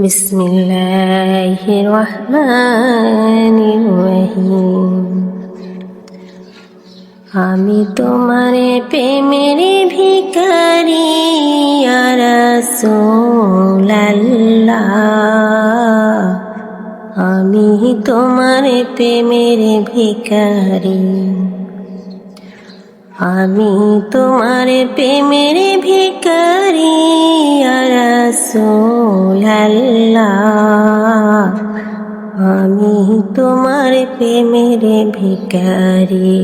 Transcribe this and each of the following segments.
بسم الله الرحمن الرحيم আমি তোমার প্রেমের ভিকারি রাসূলাল্লাহ আমি তোমার প্রেমের ভিকারি আমি তোমার প্রেমের ভিকারি রাসূলাল্লাহ আমি তোমার প্রেমের ভিকারি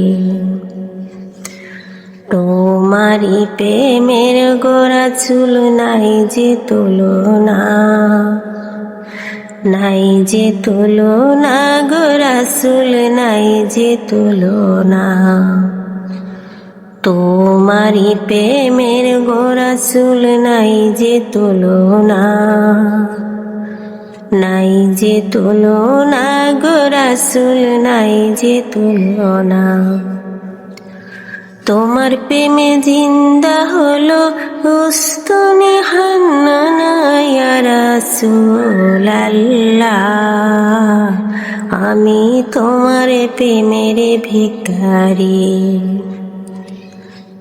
তোমারি প্রেমের গোড়া চুল নাই যে তুলনা, নাই যে তুলনা গোড়া চুল নাই যে তুলনা। তোমারি প্রেমের গোড়া চুল নাই যে তুলনা। নাই যে তুলনা, গোড়া চুল নাই যে তুলনা। তোমার প্রেমে জিন্দা হলো উস্তনে হান্নানায়ারাসুলাল্লাহ আমি তোমার প্রেমের ভিকারি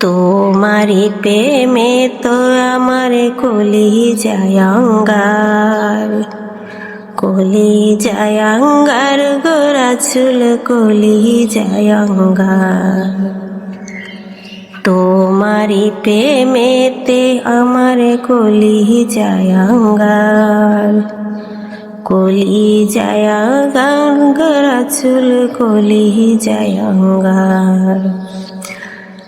তোমারি প্রেমে তো আমার কলি জায়াঙ্গার কলি জায়াঙ্গার গোরা চুল কলি জায়াঙ্গার তোমারি প্রেমেতে আমার কলি জায়াঙ্গার কলি জায়াঙ্গার গোরা চুল কলি জায়াঙ্গার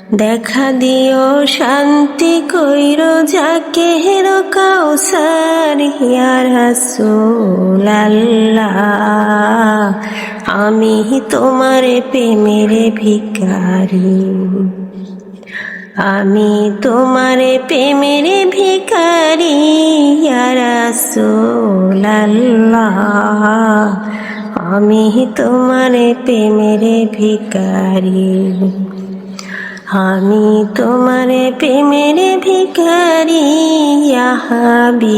দেখা দিও শান্তি কইর যাকে হেরো কাউসার হিয়ার হাসুলাল্লাহ আমি তোমার প্রেমের ভিকারি আমি তোমার প্রেমের ভিকারি রাসূলাল্লাহ আমি তোমার প্রেমের ভিকারি আমি তোমার প্রেমের ভিখারি হাবিবাল্লাহ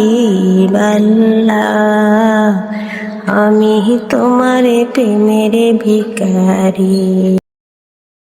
আমি তোমার প্রেমের ভিখারি।